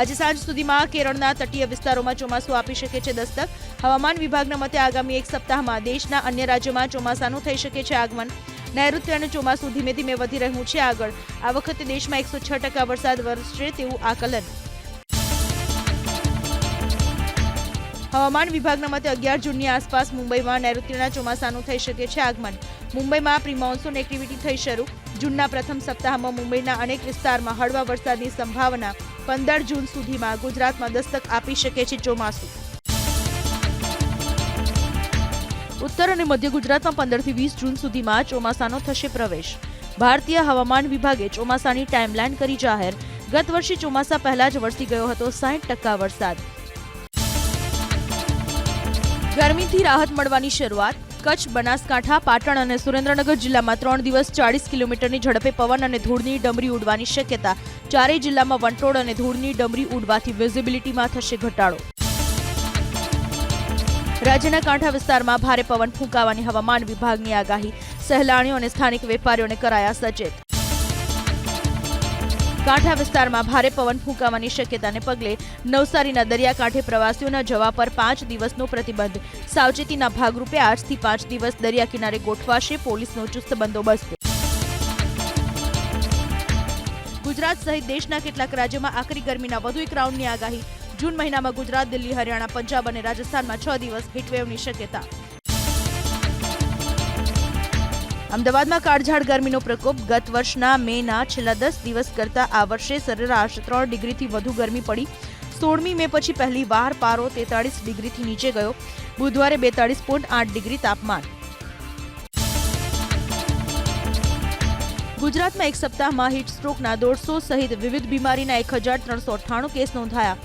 આજે સાંજ સુધીમાં કેરળના તટીય વિસ્તારોમાં ચોમાસું આપી શકે છે દસ્તક. હવામાન વિભાગના મતે આગામી એક સપ્તાહમાં દેશના અન્ય રાજ્યોમાં ચોમાસાનું થઈ શકે છે આગમન. નૈઋત્ય અને ચોમાસું ધીમે ધીમે વધી રહ્યું છે આગળ. આ વખતે દેશમાં એકસો છ ટકા વરસાદ વરસશે તેવું આકલન. હવામાન વિભાગના મતે અગિયાર જૂનની આસપાસ મુંબઈમાં નૈઋત્યના ચોમાસાનું થઈ શકે છે આગમન. મુંબઈમાં પ્રી મોન્સૂન એક્ટિવિટી થઈ શરૂ. જૂનના પ્રથમ સપ્તાહમાં મુંબઈના અનેક વિસ્તારમાં હળવા વરસાદની સંભાવના પંદર જૂન સુધીમાં ગુજરાતમાં દસ્તક આપી શકે છે ચોમાસું. ઉત્તર અને મધ્ય ગુજરાતમાં પંદરથી વીસ જૂન સુધીમાં ચોમાસાનો થશે પ્રવેશ. ભારતીય હવામાન વિભાગે ચોમાસાની ટાઈમલાઈન કરી જાહેર. ગત વર્ષે ચોમાસા પહેલા જ વરસી ગયો હતો સાઠ ટકા વરસાદ. ગરમીથી રાહત મળવાની શરૂઆત. કચ્છ, બનાસકાંઠા, પાટણ અને સુરેન્દ્રનગર જિલ્લામાં ત્રણ દિવસ ચાળીસ કિલોમીટરની ઝડપે પવન અને ધૂળની ડમરી ઉડવાની શક્યતા. ચારેય જિલ્લામાં વંટોળ અને ધૂળની ડમરી ઉડવાથી વિઝિબિલિટીમાં થશે ઘટાડો. રાજ્યના કાંઠા વિસ્તારમાં ભારે પવન ફૂંકાવાની હવામાન વિભાગની આગાહી. સહેલાણીઓ અને સ્થાનિક વેપારીઓને કરાયા સચેત. કાંઠા વિસ્તારમાં ભારે પવન ફૂંકાવાની શક્યતાને પગલે નવસારીના દરિયાકાંઠે પ્રવાસીઓના જવા પર પાંચ દિવસનો પ્રતિબંધ. સાવચેતીના ભાગરૂપે આજથી પાંચ દિવસ દરિયા કિનારે ગોઠવાશે પોલીસનો ચુસ્ત બંદોબસ્ત. ગુજરાત સહિત દેશના કેટલાક રાજ્યોમાં આકરી ગરમીના વધુ એક રાઉન્ડની આગાહી. જૂન મહિનામાં ગુજરાત, દિલ્હી, હરિયાણા, પંજાબ અને રાજસ્થાનમાં છ દિવસ હીટવેવની શક્યતા. અમદાવાદમાં કાળઝાળ ગરમીનો પ્રકોપ ગત વર્ષના મેના છેલ્લા દસ દિવસ કરતા આ વર્ષે સરેરાશ ત્રણ ડિગ્રીથી વધુ ગરમી પડી. સોળમી મે પછી પહેલી વાર પારો તેતાળીસ ડિગ્રીથી નીચે ગયો. બુધવારે બેતાળીસ પોઈન્ટ આઠ ડિગ્રી તાપમાન. ગુજરાતમાં એક સપ્તાહમાં હીટ સ્ટ્રોકના દોઢસો સહિત વિવિધ બીમારીના એક હજાર ત્રણસો અઠ્ઠાણું કેસ નોંધાયા.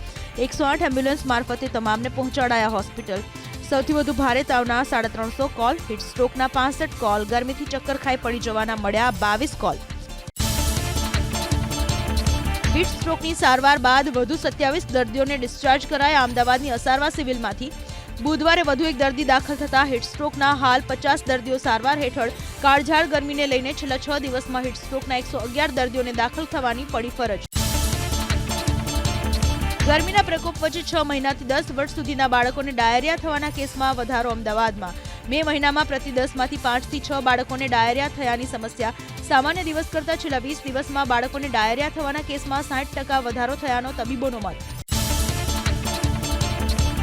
એકસો આઠ એમ્બ્યુલન્સ મારફતે તમામને પહોંચાડાયા હોસ્પિટલ. સૌથી વધુ ભારે તાવના સાડા ત્રણસો કોલ હિટસ્ટ્રોકના પાસઠ કોલ, ગરમીથી ચક્કર ખાઈ પડી જવાના મળ્યા બાવીસ કોલ. હિટસ્ટ્રોકની સારવાર બાદ વધુ સત્યાવીસ દર્દીઓને ડિસ્ચાર્જ કરાયા અમદાવાદની અસારવા સિવિલમાંથી. બુધવારે વધુ એક દર્દી દાખલ થતા હિટસ્ટ્રોકના હાલ પચાસ દર્દીઓ સારવાર હેઠળ. કાળઝાળ ગરમીને લઈને છેલ્લા છ દિવસમાં હિટસ્ટ્રોકના એકસો અગિયાર દર્દીઓને દાખલ થવાની પડી ફરજ. ગરમીના પ્રકોપ વચ્ચે છ મહિનાથી દસ વર્ષ સુધીના બાળકોને ડાયરિયા થવાના કેસમાં વધારો અમદાવાદમાં. મે મહિનામાં પ્રતિ દસમાંથી પાંચથી છ બાળકોને ડાયરિયા થયાની સમસ્યા. સામાન્ય દિવસ કરતાં છેલ્લા વીસ દિવસમાં બાળકોને ડાયરિયા થવાના કેસમાં સાઠ ટકા વધારો થયાનો તબીબોનો મત.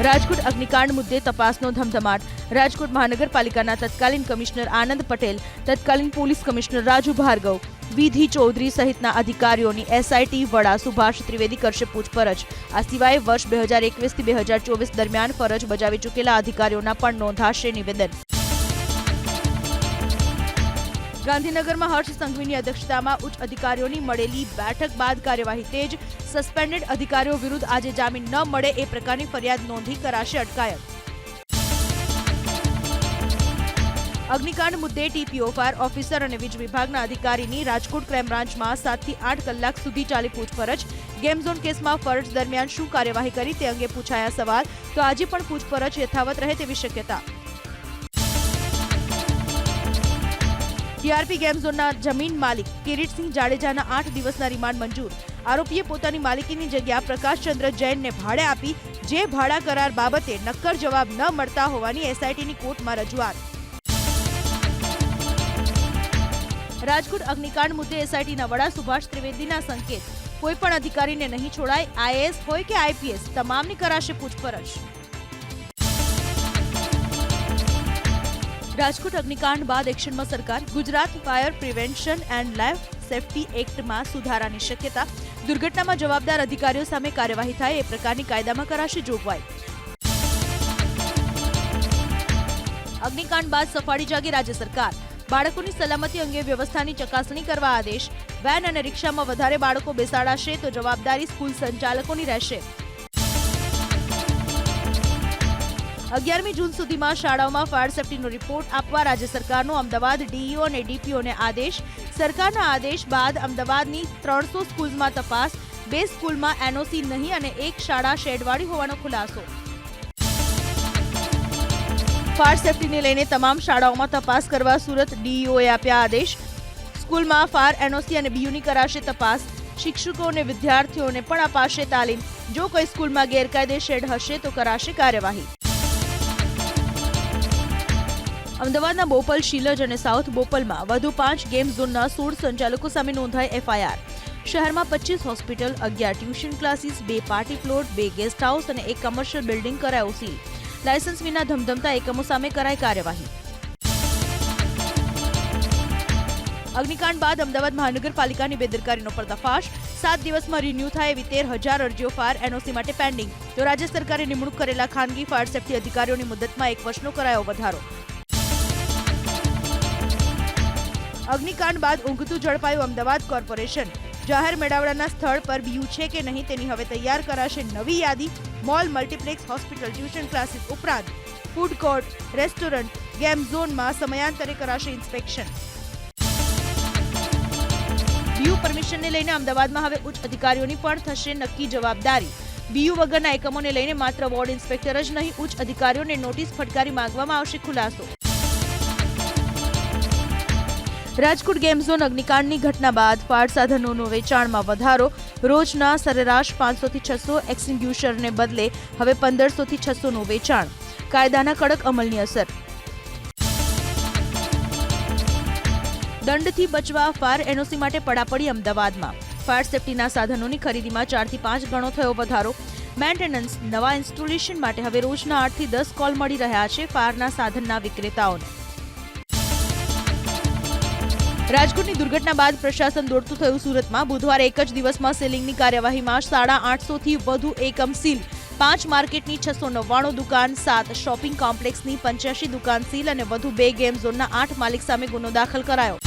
રાજકોટ અગ્નિકાંડ મુદ્દે તપાસનો ધમધમાટ. રાજકોટ મહાનગરપાલિકાના તત્કાલીન કમિશનર આનંદ પટેલ, તત્કાલીન પોલીસ કમિશનર રાજુ ભાર્ગવ વિધિ ચૌધરી સહિતના અધિકારીઓની એસઆઈટી વડા સુભાષ ત્રિવેદી કરશે પૂછપરછ. આ સિવાય વર્ષ બે હજાર એકવીસથી બે હજાર ચોવીસ દરમિયાન ફરજ બજાવી ચૂકેલા અધિકારીઓના પણ નોંધાશે નિવેદન. ગાંધીનગરમાં હર્ષ સંઘવીની અધ્યક્ષતામાં ઉચ્ચ અધિકારીઓની મળેલી બેઠક બાદ કાર્યવાહી તેજ. સસ્પેન્ડેડ અધિકારીઓ વિરુદ્ધ આજે જામીન ન મળે એ પ્રકારની ફરિયાદ નોંધી કરાશે અટકાયત. અગ્નિકાંડ મુદ્દે ટીપીઓ, ફાયર ઓફિસર અને વીજ વિભાગના અધિકારીની રાજકોટ ક્રાઇમ બ્રાન્ચમાં સાતથી આઠ કલાક સુધી ચાલી પૂછપરછ. ગેમ ઝોન કેસમાં ફરજ દરમિયાન શું કાર્યવાહી કરી તે અંગે પૂછાયા સવાલ. તો આજે પણ પૂછપરછ યથાવત રહે તેવી શક્યતા. ટીઆરપી ગેમ ઝોનના જમીન માલિક કિરીટસિંહ જાડેજાના આઠ દિવસના રિમાન્ડ મંજૂર. આરોપીએ પોતાની માલિકીની જગ્યા પ્રકાશચંદ્ર જૈનને ભાડે આપી. જે ભાડા કરાર બાબતે નક્કર જવાબ ન મળતા હોવાની એસઆઈટીની કોર્ટમાં રજૂઆત. રાજકોટ અગ્નિકાંડ મુદ્દે એસઆઈટીના વડા સુભાષ ત્રિવેદીના સંકેત. કોઈ પણ અધિકારીને નહીં છોડાય, આઈએએસ હોય કે આઈપીએસ, તમામની કરાશે પૂછપરછ. રાજકોટ અગ્નિકાંડ બાદ એક્શનમાં સરકાર, Gujarat fire prevention and life safety એક્ટમાં સુધારાની શક્યતા. દુર્ઘટનામાં જવાબદાર અધિકારીઓ સામે કાર્યવાહી થાય, એ પ્રકારની કાયદામાં કરાશે જોગવાઈ. અગ્નિકાંડ બાદ સફાળી જાગી રાજ્ય સરકાર. બાળકોની સલામતી અંગે વ્યવસ્થાની ચકાસણી કરવા આદેશ. વેન અને રિક્ષામાં વધારે બાળકો બેસાડાશે તો જવાબદારી સ્કૂલ સંચાલકોની રહેશે. અગિયારમી જૂન સુધીમાં શાળાઓમાં ફાયર સેફટીનો રિપોર્ટ આપવા રાજ્ય સરકારનો અમદાવાદ ડીઈઓ અને ડીપીઓને આદેશ. સરકારના આદેશ બાદ અમદાવાદની ત્રણસો સ્કૂલમાં તપાસ, બે સ્કૂલમાં એનઓસી નહીં અને એક શાળા શેડવાળી હોવાનો ખુલાસો. ફાયર સેફટીને લઈને તમામ શાળાઓમાં તપાસ કરવા સુરત ડીઈઓએ આપ્યા આદેશ. સ્કૂલમાં ફાયર એનઓસી અને બીયુની કરાશે તપાસ. શિક્ષકો અને વિદ્યાર્થીઓને પણ અપાશે તાલીમ. જો કોઈ સ્કૂલમાં ગેરકાયદે શેડ હશે તો કરાશે કાર્યવાહી. અમદાવાદના બોપલ, શીલજ અને સાઉથ બોપલમાં વધુ પાંચ ગેમ ઝોનના સોળ સંચાલકો સામે નોંધાઈ એફઆઈઆર. શહેરમાં પચીસ હોસ્પિટલ, અગિયાર ટ્યુશન ક્લાસીસ, બે પાર્ટી પ્લોટ, બે ગેસ્ટ હાઉસ અને એક કમર્શિયલ બિલ્ડિંગ કરાયો સીલ. લાયસન્સ વિના ધમધમતા એકમો સામે કરાઈ કાર્યવાહી. અગ્નિકાંડ બાદ અમદાવાદ મહાનગરપાલિકાની બેદરકારીનો પર્દાફાશ. સાત દિવસમાં રિન્યૂ થાય એવી તેર હજાર અરજીઓ ફાયર એનઓસી માટે પેન્ડિંગ તો રાજ્ય સરકારે નિમણૂક કરેલા ખાનગી ફાયર સેફટી અધિકારીઓની મુદતમાં એક વર્ષનો કરાયો વધારો. અગ્નિકાંડ બાદ ઊંઘતું ઝડપાયું અમદાવાદ કોર્પોરેશન. જાહેર મેળાવડાના સ્થળ પર બીયું છે કે નહીં તેની હવે તૈયાર કરાશે નવી યાદી. Mall, multiplex, hospital, tuition classes ઉપરાંત ફૂડ કોર્ટ, રેસ્ટોરન્ટ, ગેમ ઝોનમાં સમયાંતરે કરાશે ઇન્સ્પેક્શન. બીયુ પરમિશનને લઈને અમદાવાદમાં હવે ઉચ્ચ અધિકારીઓની પણ થશે નક્કી જવાબદારી. બીયુ વગરના એકમોને લઈને માત્ર વોર્ડ ઇન્સ્પેક્ટર જ નહીં, ઉચ્ચ અધિકારીઓને નોટિસ ફટકારી માંગવામાં આવશે ખુલાસો. રાજકોટ ગેમ ઝોન અગ્નિકાંડની ઘટના બાદ ફાયર સાધનોનો વેચાણમાં વધારો. રોજના સરેરાશ પાંચસોથી છસો એક્સટિંગ્યુશરને બદલે હવે પંદરસોથી છસોનું વેચાણ. કાયદાના કડક અમલની અસર. દંડથી બચવા ફાયર એનઓસી માટે પડાપડી અમદાવાદમાં. ફાયર સેફટીના સાધનોની ખરીદીમાં ચારથી પાંચ ગણો થયો વધારો. મેન્ટેનન્સ, નવા ઇન્સ્ટોલેશન માટે હવે રોજના આઠથી દસ કોલ મળી રહ્યા છે ફાયરના સાધનના વિક્રેતાઓને. રાજકોટની દુર્ઘટના બાદ પ્રશાસન દોડતું થયું સુરતમાં. બુધવારે એક જ દિવસમાં સીલિંગની કાર્યવાહીમાં સાડા આઠસોથી વધુ એકમ સીલ, પાંચ માર્કેટની છસો નવ્વાણું દુકાન, સાત શોપિંગ કોમ્પ્લેક્સની પંચ્યાસી દુકાન સીલ અને વધુ બે ગેમ ઝોનના આઠ માલિક સામે ગુનો દાખલ કરાયો.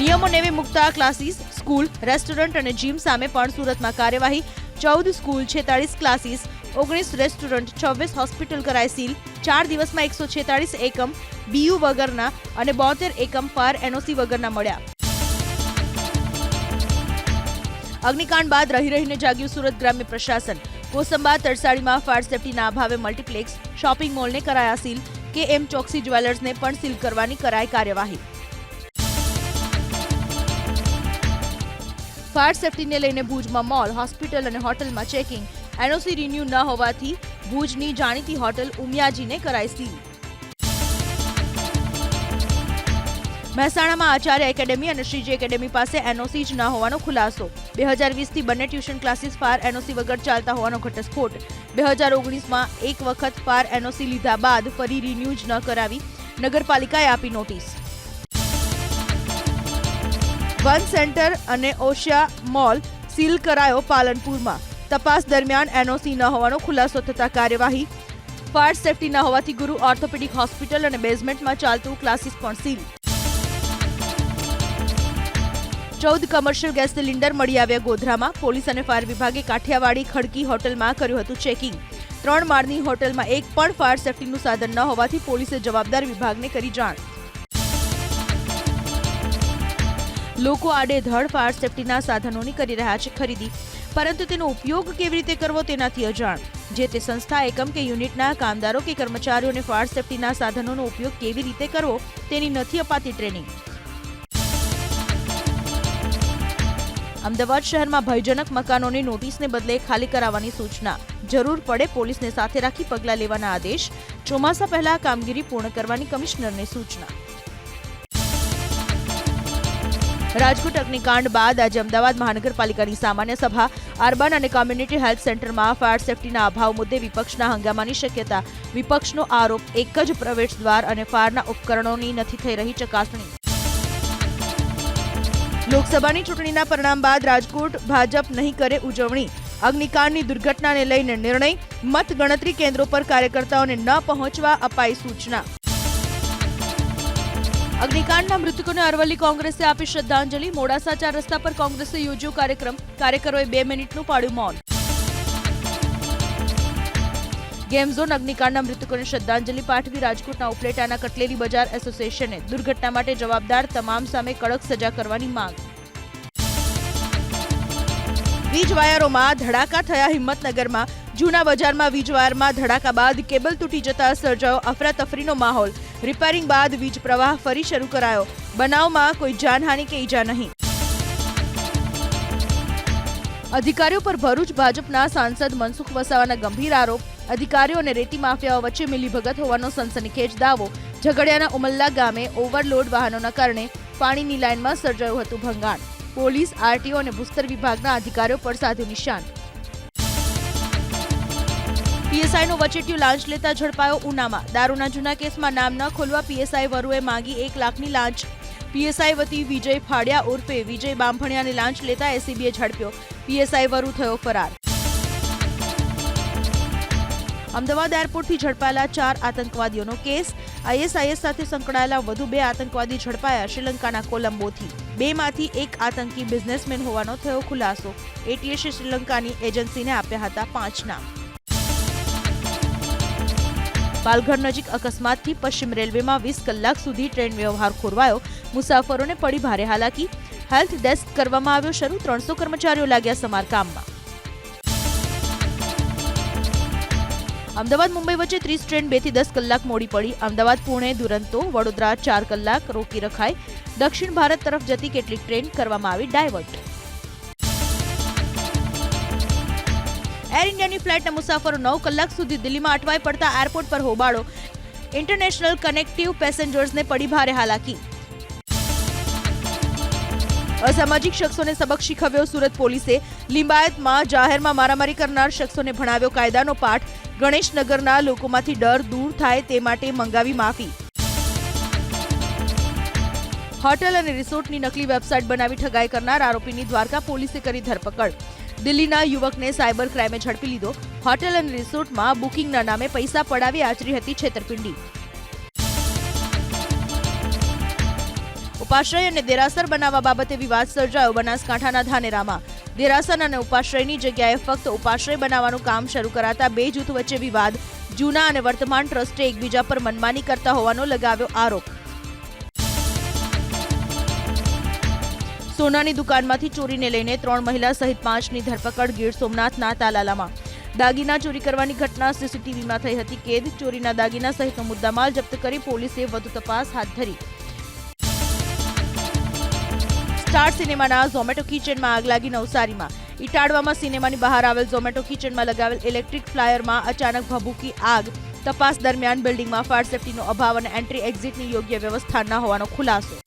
નિયમો નેવે મુકતા ક્લાસીસ, સ્કૂલ, રેસ્ટોરન્ટ અને જીમ સામે પણ સુરતમાં કાર્યવાહી ચૌદ સ્કૂલ છેતાળીસ ક્લાસીસ, ઓગણીસ રેસ્ટોરન્ટ, છવ્વીસ હોસ્પિટલ કરાય સીલ, ચાર દિવસમાં એકસો છેતાળીસ એકમ, બીયુ વગરના અને બોતેર એકમ પર એનઓસી વગરના મળ્યા. અગ્નિકાંડ બાદ રહી રહીને જાગ્યું સુરત ગ્રામ્ય પ્રશાસન. કોસંબા તરસાડીમાં ફાયર સેફટીના અભાવે મલ્ટીપ્લેક્સ શોપિંગ મોલને કરાયા સીલ. કે એમ ચોકસી જ્વેલર્સને પણ સીલ કરવાની કરાઈ કાર્યવાહી. ફાયર સેફટીને લઈને ભુજમાં મોલ, હોસ્પિટલ અને હોટલમાં ચેકિંગ. એનઓસી રિન્યુ ન હોવાથી ભુજની જાણીતી હોટલ ઉમિયાજીને કરાઈ સીલ. મહેસાણામાં આચાર્ય એકેડેમી અને શ્રીજી એકેડેમી પાસે એનઓસી જ ન હોવાનો ખુલાસો. બે હજાર વીસથી બંને ટ્યુશન ક્લાસીસ ફાર એનઓસી વગર ચાલતા હોવાનો ઘટસ્ફોટ. બે હજાર ઓગણીસમાં એક વખત ફાર એનઓસી લીધા બાદ ફરી રિન્યુ જ ન કરાવી નગરપાલિકાએ આપી નોટિસ. વન સેન્ટર અને ઓશિયા મોલ સીલ કરાયો પાલનપુરમાં. તપાસ દરમિયાન એનઓસી ન હોવાનો ખુલાસો થતા કાર્યવાહી, ફાયર સેફટી ન હોવાથી ગુરુ ઓર્થોપેડિક હોસ્પિટલ અને બેઝમેન્ટમાં ચાલતું ક્લાસીસ પણ સીલ. ચૌદ કમર્શિયલ ગેસ સિલિન્ડર મળી આવ્યા ગોધરામાં. પોલીસ અને ફાયર વિભાગે કાઠિયાવાડી ખડકી હોટલમાં કર્યું હતું ચેકિંગ. ત્રણ માળની હોટલમાં એક પણ ફાયર સેફટીનું સાધન ન હોવાથી પોલીસે જવાબદાર વિભાગને કરી જાણ. લોકો આડેધડ ફાયર સેફટીના સાધનોની કરી રહ્યા છે ખરીદી. પરંતુ તેનો ઉપયોગ કેવી રીતે કરવો તેનાથી અજાણ. જે તે સંસ્થા એકમ કે યુનિટના કામદારો કે કર્મચારીઓને ફાયર સેફટીના સાધનોનો ઉપયોગ કેવી રીતે કરવો તેની નથી અપાતી ટ્રેનિંગ અમદાવાદ શહેરમાં ભયજનક મકાનોની નોટિસને બદલે ખાલી કરાવવાની સૂચના. જરૂર પડે પોલીસને સાથે રાખી પગલાં લેવાના આદેશ. ચોમાસા પહેલા કામગીરી પૂર્ણ કરવાની કમિશનરને સૂચના. રાજકોટ અગ્નિકાંડ બાદ આજે અમદાવાદ મહાનગરપાલિકાની સામાન્ય સભા, અર્બન અને કોમ્યુનિટી હેલ્થ સેન્ટરમાં ફાયર સેફટીના અભાવ મુદ્દે વિપક્ષના હંગામાની શક્યતા, વિપક્ષનો આરોપ એક જ પ્રવેશ દ્વાર અને ફાયરના ઉપકરણોની નથી થઈ રહી ચકાસણી. લોકસભાની ચૂંટણીના પરિણામ બાદ રાજકોટ ભાજપ નહીં કરે ઉજવણી. અગ્નિકાંડની દુર્ઘટનાને લઈને નિર્ણય, મતગણતરી કેન્દ્રો પર કાર્યકર્તાઓને ન પહોંચવા અપાઈ સૂચના. અગ્નિકાંડના મૃતકોને અરવલ્લી કોંગ્રેસે આપી શ્રદ્ધાંજલિ. મોડાસા ચાર રસ્તા પર કોંગ્રેસે યોજ્યો કાર્યક્રમ. કાર્યકરોએ બે મિનિટનું પાડ્યું મૌન. ગેમ ઝોન અગ્નિકાંડના મૃતકોને શ્રદ્ધાંજલિ પાઠવી રાજકોટના ઉપલેટાના કટલેરી બજાર એસોસિએશને દુર્ઘટના માટે જવાબદાર તમામ સામે કડક સજા કરવાની માંગ. વીજ વાયરોમાં ધડાકા થયા હિંમતનગરમાં. જૂના બજારમાં વીજવારમાં ધડાકા બાદ કેબલ તૂટી જતા સર્જાયો અફરાતફરીનો માહોલ. રિપેરિંગ બાદ વીજ પ્રવાહ ફરી શરૂ કરાયો. બનાવમાં કોઈ જાનહાનિ કે ઈજા નહીં. અધિકારીઓ પર ભરૂચ ભાજપના સાંસદ મનસુખ વસાવાના ગંભીર આરોપ. અધિકારીઓ અને રેતી માફિયાઓ વચ્ચે મિલીભગત હોવાનો સનસનીખેજ દાવો. ઝઘડિયાના ઉમલ્લા ગામે ઓવરલોડ વાહનોના કારણે પાણીની લાઇનમાં સર્જાયું હતું ભંગાણ. પોલીસ, આરટીઓ અને ભૂસ્તર વિભાગના અધિકારીઓ પર સાધ્યું નિશાન. પીએસઆઈનું વચેટિયું લાંચ લેતા ઝડપાયો ઉનામાં. દારૂના જૂના કેસમાં નામ ન ખોલવા પીએસઆઈ વરુએ માંગી એક લાખની લાંચ. પીએસઆઈ વતી વિજય ફાડિયા ઉર્ફે વિજય બામભણિયાને લાંચ લેતા એસીબીએ ઝડપ્યો. પીએસઆઈ વરુ થયો ફરાર. અમદાવાદ એરપોર્ટથી ઝડપાયેલા ચાર આતંકવાદીઓનો કેસ. આઈએસઆઈએસ સાથે સંકળાયેલા વધુ બે આતંકવાદી ઝડપાયા શ્રીલંકાના કોલંબોથી. બેમાંથી એક આતંકી બિઝનેસમેન હોવાનો થયો ખુલાસો. એટીએસે શ્રીલંકાની એજન્સીને આપ્યા હતા પાંચ નામ પાલઘર નજીક અકસ્માતથી પશ્ચિમ રેલવેમાં વીસ કલાક સુધી ટ્રેન વ્યવહાર ખોરવાયો. મુસાફરોને પડી ભારે હાલાકી. હેલ્થ ડેસ્ક કરવામાં આવ્યો શરૂ. ત્રણસો કર્મચારીઓ લાગ્યા સમારકામમાં. અમદાવાદ મુંબઈ વચ્ચે ત્રીસ ટ્રેન બેથી દસ કલાક મોડી પડી. અમદાવાદ, પુણે, દુરંતો, વડોદરા ચાર કલાક રોકી રખાઈ. દક્ષિણ ભારત તરફ જતી કેટલીક ટ્રેન કરવામાં આવી ડાયવર્ટ. એર ઇન્ડિયાની ફ્લાઇટના મુસાફરો નવ કલાક સુધી દિલ્હીમાં અટવાઈ પડતા એરપોર્ટ પર હોબાળો. ઇન્ટરનેશનલ કનેક્ટિવ પેસેન્જર્સને પડી ભારે હાલાકી. અસામાજિક શખ્સોને સબક શીખવ્યો સુરત પોલીસે. લિંબાયતમાં જાહેરમાં મારામારી કરનાર શખ્સોને ભણાવ્યો કાયદાનો પાઠ. ગણેશનગરના લોકોમાંથી ડર દૂર થાય તે માટે મંગાવી માફી. હોટેલ અને રિસોર્ટની નકલી વેબસાઇટ બનાવી ઠગાઈ કરનાર આરોપીની દ્વારકા પોલીસે કરી ધરપકડ. દિલ્હીના યુવકને સાયબર ક્રાઇમે ઝડપી લીધો. હોટેલ અને રિસોર્ટમાં બુકિંગના નામે પૈસા પડાવી આચરી હતી છેતરપિંડી. ઉપાશ્રય અને દેરાસર બનાવવા બાબતે વિવાદ સર્જાયો બનાસકાંઠાના ધાનેરામાં. દેરાસર અને ઉપાશ્રયની જગ્યાએ ફક્ત ઉપાશ્રય બનાવવાનું કામ શરૂ કરાતા બે જૂથ વચ્ચે વિવાદ. જૂના અને વર્તમાન ટ્રસ્ટે એકબીજા પર મનમાની કરતા હોવાનો લગાવ્યો આરોપ. સોનાની દુકાનમાંથી ચોરીને લઈને ત્રણ મહિલા સહિત પાંચની ધરપકડ ગીર સોમનાથના તાલાલામાં. દાગીના ચોરી કરવાની ઘટના સીસીટીવીમાં થઈ હતી. કેદ, ચોરીના દાગીના સહિતનો મુદ્દામાલ જપ્ત કરી પોલીસે વધુ તપાસ હાથ ધરી. સ્ટાર સિનેમાના ઝોમેટો કિચનમાં આગ લાગી નવસારીમાં. ઇટાડવામાં સિનેમાની બહાર આવેલ ઝોમેટો કિચનમાં લગાવેલ ઇલેક્ટ્રિક ફ્લાયરમાં અચાનક ભભૂકી આગ. તપાસ દરમિયાન બિલ્ડિંગમાં ફાયર સેફટીનો અભાવ અને એન્ટ્રી એક્ઝિટની યોગ્ય વ્યવસ્થા ન હોવાનો ખુલાસો.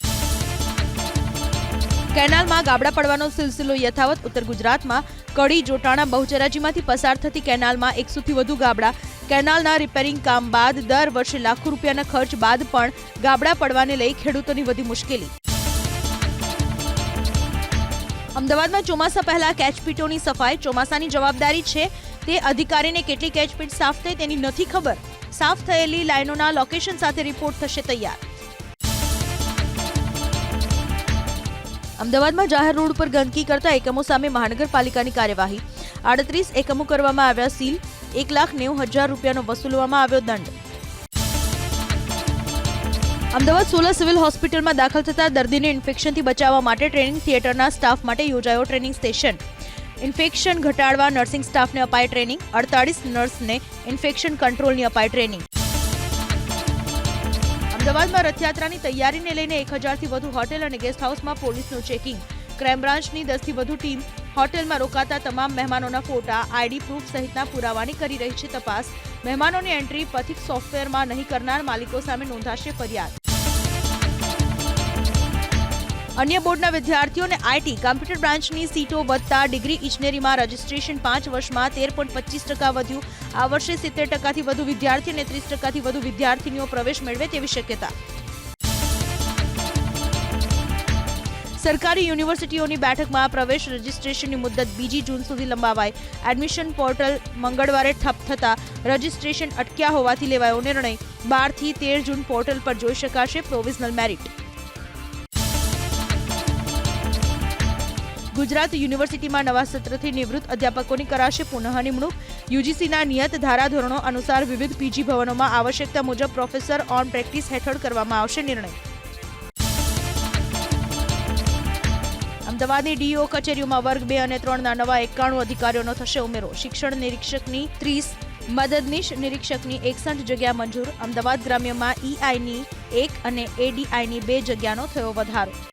કેનાલમાં ગાબડા પડવાનો સિલસિલો યથાવત. ઉત્તર ગુજરાતમાં કડી જોટાણા બહુચરાજીમાંથી પસાર થતી કેનાલમાં એકસોથી વધુ ગાબડા. કેનાલના રિપેરિંગ કામ બાદ દર વર્ષે લાખો રૂપિયાના ખર્ચ બાદ પણ ગાબડા પડવાને લઈ ખેડૂતોની વધી મુશ્કેલી. અમદાવાદમાં ચોમાસા પહેલા કેચપીટોની સફાઈ ચોમાસાની જવાબદારી છે. તે અધિકારીને કેટલી કેચપીટ સાફ થઈ તેની નથી ખબર. સાફ થયેલી લાઇનોના લોકેશન સાથે રિપોર્ટ થશે તૈયાર. અમદાવાદમાં જાહેર રોડ પર ગંદકી કરતા એકમો સામે મહાનગરપાલિકાની કાર્યવાહી. આડત્રીસ એકમો કરવામાં આવ્યા સીલ, એક લાખ નેવું હજાર રૂપિયાનો વસૂલવામાં આવ્યો દંડ. અમદાવાદ સોલા સિવિલ હોસ્પિટલમાં દાખલ થતા દર્દીને ઇન્ફેક્શનથી બચાવવા માટે ટ્રેનિંગ થિયેટરના સ્ટાફ માટે યોજાયો ટ્રેનિંગ સ્ટેશન ઇન્ફેક્શન ઘટાડવા નર્સિંગ સ્ટાફને અપાય ટ્રેનિંગ, અડતાળીસ નર્સને ઇન્ફેક્શન કંટ્રોલની અપાય ટ્રેનિંગ. અમદાવાદમાં રથયાત્રાની તૈયારીને લઈને એક હજારથી વધુ હોટેલ અને ગેસ્ટ હાઉસમાં પોલીસનું ચેકિંગ ક્રાઇમ બ્રાન્ચની દસથી વધુ ટીમ હોટેલમાં રોકાતા તમામ મહેમાનોના ફોટા આઈડી પ્રૂફ સહિતના પુરાવાની કરી રહી છે તપાસ. મહેમાનોની એન્ટ્રી પથિક સોફ્ટવેરમાં નહીં કરનાર માલિકો સામે નોંધાશે ફરિયાદ. અન્ય બોર્ડના વિદ્યાર્થીઓને આઈટી કમ્પ્યુટર બ્રાન્ચની સીટો વધતા ડિગ્રી ઇજનેરીમાં રજીસ્ટ્રેશન પાંચ વર્ષમાં તેર પોઈન્ટ પચીસ ટકા વધ્યું. આ વર્ષે સિત્તેર ટકાથી વધુ વિદ્યાર્થી અને ત્રીસ ટકાથી વધુ વિદ્યાર્થીનીઓ પ્રવેશ મેળવે તેવી શક્યતા. સરકારી યુનિવર્સિટીઓની બેઠકમાં પ્રવેશ રજીસ્ટ્રેશનની મુદત બીજી જૂન સુધી લંબાવાય એડમિશન પોર્ટલ મંગળવારે ઠપ થતા રજીસ્ટ્રેશન અટક્યા હોવાથી લેવાયો નિર્ણય. બારથી તેર જૂન પોર્ટલ પર જોઈ શકાશે પ્રોવિઝનલ મેરિટ. ગુજરાત યુનિવર્સિટીમાં નવા સત્રથી નિવૃત્ત અધ્યાપકોની કરાશે પુનઃ નિમણૂક યુજીસીના નિયત ધારાધોરણો અનુસાર વિવિધ પીજી ભવનોમાં આવશ્યકતા મુજબ પ્રોફેસર ઓન પ્રેક્ટિસ હેઠળ કરવામાં આવશે નિર્ણય. અમદાવાદની ડીઓ કચેરીઓમાં વર્ગ બે અને ત્રણના નવા એકાણું અધિકારીઓનો થશે ઉમેરો. શિક્ષણ નિરીક્ષકની ત્રીસ, મદદનીશ નિરીક્ષકની એકસઠ જગ્યા મંજૂર. અમદાવાદ ગ્રામ્યમાં ઈઆઈની એક અને એડીઆઈની બે જગ્યાનો થયો વધારો.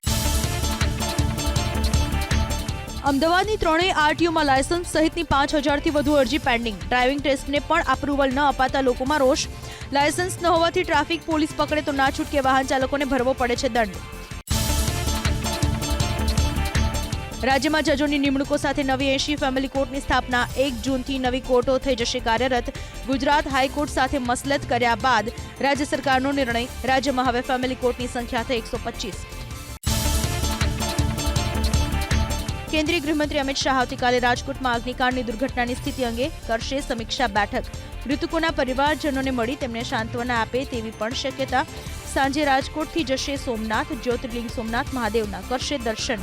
અમદાવાદની ત્રણેય આરટીઓમાં લાયસન્સ સહિતની પાંચ હજારથી વધુ અરજી પેન્ડિંગ ડ્રાઇવિંગ ટેસ્ટને પણ અપ્રુવલ ન અપાતા લોકોમાં રોષ. લાયસન્સ ન હોવાથી ટ્રાફિક પોલીસ પકડે તો ના છૂટકે વાહન ચાલકોને ભરવો પડે છે દંડ. રાજ્યમાં જજોની નિમણૂકો સાથે નવી એશી ફેમિલી કોર્ટની સ્થાપના. એક જૂનથી નવી કોર્ટો થઈ જશે કાર્યરત. ગુજરાત હાઈકોર્ટ સાથે મસલત કર્યા બાદ રાજ્ય સરકારનો નિર્ણય. રાજ્યમાં હવે ફેમિલી કોર્ટની સંખ્યા થઈ એકસો કેન્દ્રીય ગૃહમંત્રી અમિત શાહ આવતીકાલે રાજકોટમાં અગ્નિકાંડની દુર્ઘટનાની સ્થિતિ અંગે કરશે સમીક્ષા બેઠક. મૃતકોના પરિવારજનોને મળી તેમને સાંત્વના આપે તેવી પણ શક્યતા. સાંજે રાજકોટથી જશે સોમનાથ, જ્યોતિર્લિંગ સોમનાથ મહાદેવના કરશે દર્શન.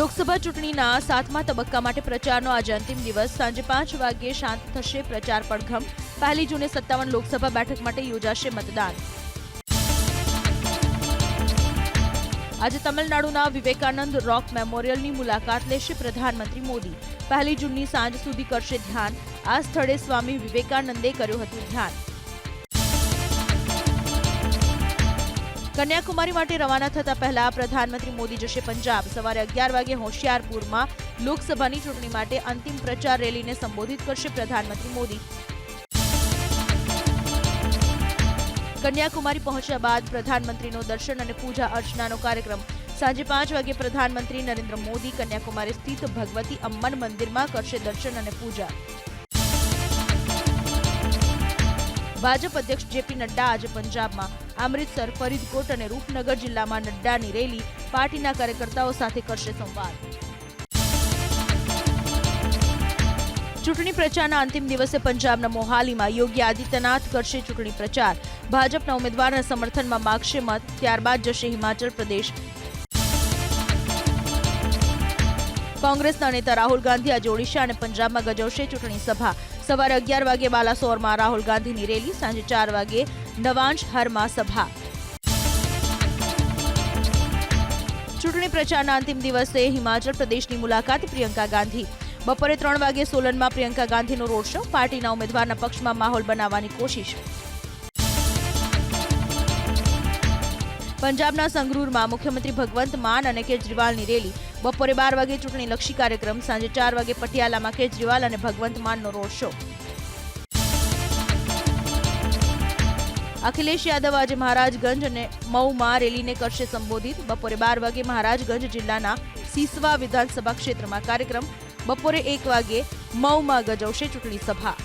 લોકસભા ચૂંટણીના સાતમા તબક્કા માટે પ્રચારનો આજે અંતિમ દિવસ. સાંજે પાંચ વાગ્યે શાંત થશે પ્રચાર પડઘમ. પહેલી જૂને સત્તાવન લોકસભા બેઠક માટે યોજાશે મતદાન. આજે તમિલનાડુના વિવેકાનંદ રોક મેમોરિયલની મુલાકાત લેશે પ્રધાનમંત્રી મોદી. પહેલી જૂનની સાંજ સુધી કરશે ધ્યાન. આ સ્થળે સ્વામી વિવેકાનંદે કર્યું હતું ધ્યાન. કન્યાકુમારી માટે રવાના થતા પહેલા પ્રધાનમંત્રી મોદી જશે પંજાબ. સવારે અગિયાર વાગે હોશિયારપુરમાં લોકસભાની ચૂંટણી માટે અંતિમ પ્રચાર રેલીને સંબોધિત કરશે પ્રધાનમંત્રી મોદી. કન્યાકુમારી પહોંચ્યા બાદ પ્રધાનમંત્રીનો દર્શન અને પૂજા અર્ચનાનો કાર્યક્રમ. સાંજે પાંચ વાગે પ્રધાનમંત્રી નરેન્દ્ર મોદી કન્યાકુમારી સ્થિત ભગવતી અમ્મન મંદિરમાં કરશે દર્શન અને પૂજા. ભાજપ અધ્યક્ષ જેપી નડ્ડા આજે પંજાબમાં, અમૃતસર, ફરીદકોટ અને રૂપનગર જિલ્લામાં નડ્ડાની રેલી પાર્ટીના કાર્યકર્તાઓ સાથે કરશે સંવાદ. ચૂંટણી પ્રચારના અંતિમ દિવસે પંજાબના મોહાલીમાં યોગી આદિત્યનાથ કરશે ચૂંટણી પ્રચાર. ભાજપના ઉમેદવારના સમર્થનમાં માગશે મત. ત્યારબાદ જશે હિમાચલ પ્રદેશ. કોંગ્રેસના નેતા રાહુલ ગાંધી આજે ઓડિશા અને પંજાબમાં ગજવશે ચૂંટણી સભા. સવારે અગિયાર વાગે બાલાસોરમાં રાહુલ ગાંધીની રેલી, સાંજે ચાર વાગે નવાંશ હરમાં સભા. ચૂંટણી પ્રચારના અંતિમ દિવસે હિમાચલ પ્રદેશની મુલાકાત પ્રિયંકા ગાંધી. બપોરે ત્રણ વાગે સોલનમાં પ્રિયંકા ગાંધીનો રોડ શો. પાર્ટીના ઉમેદવારના પક્ષમાં માહોલ બનાવવાની કોશિશ. પંજાબના સંગરૂરમાં મુખ્યમંત્રી ભગવંત માન અને કેજરીવાલની રેલી. બપોરે બાર વાગે ચૂંટણીલક્ષી કાર્યક્રમ, સાંજે ચાર વાગે પટિયાલામાં કેજરીવાલ અને ભગવંત માનનો રોડ શો. અખિલેશ યાદવ આજે મહારાજગંજ અને મઉમાં રેલીને કરશે સંબોધિત. બપોરે બાર વાગે મહારાજગંજ જિલ્લાના સીસવા વિધાનસભા ક્ષેત્રમાં કાર્યક્રમ. બપોરે એક વાગે મઉમાં ગજવશે ચૂંટણી સભા.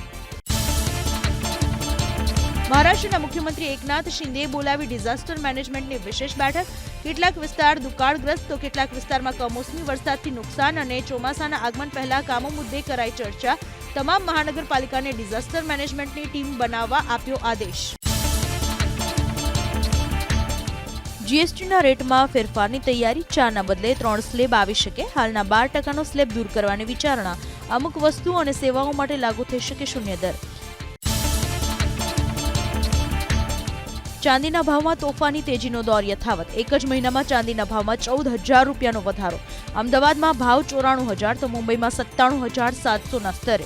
મહારાષ્ટ્રના મુખ્યમંત્રી એકનાથ શિંદેએ બોલાવી ડિઝાસ્ટર મેનેજમેન્ટની વિશેષ બેઠક. કેટલાક વિસ્તાર દુકાળગ્રસ્ત તો કેટલાક વિસ્તારમાં કમોસમી વરસાદથી નુકસાન અને ચોમાસાના આગમન પહેલા કામો મુદ્દે કરાઈ ચર્ચા. તમામ મહાનગરપાલિકાને ડિઝાસ્ટર મેનેજમેન્ટની ટીમ બનાવવા આપ્યો આદેશ. જીએસટીના રેટમાં ફેરફારની તૈયારી ચારના બદલે ત્રણ સ્લેબ આવી શકે, હાલના બાર ટકાનો સ્લેબ દૂર કરવાની વિચારણા. અમુક વસ્તુઓ અને સેવાઓ માટે લાગુ થઈ શકે શૂન્ય દર. ચાંદીના ભાવમાં તોફાની તેજીનો દોર યથાવત. એક જ મહિનામાં ચાંદીના ભાવમાં ચૌદ હજાર રૂપિયાનો વધારો. અમદાવાદમાં ભાવ ચોરાણું હજાર, તો મુંબઈમાં સત્તાણું હજાર સાતસોના સ્તરે.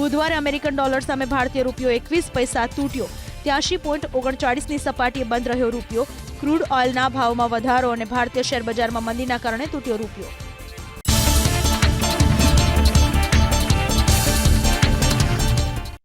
બુધવારે અમેરિકન ડોલર સામે ભારતીય રૂપિયો એકવીસ પૈસા તૂટ્યો. ત્યાસી પોઈન્ટ ઓગણચાળીસની સપાટીએ બંધ રહ્યો રૂપિયો. ક્રૂડ ઓઇલના ભાવમાં વધારો અને ભારતીય શેર બજારમાં મંદીના કારણે તૂટ્યો રૂપિયો.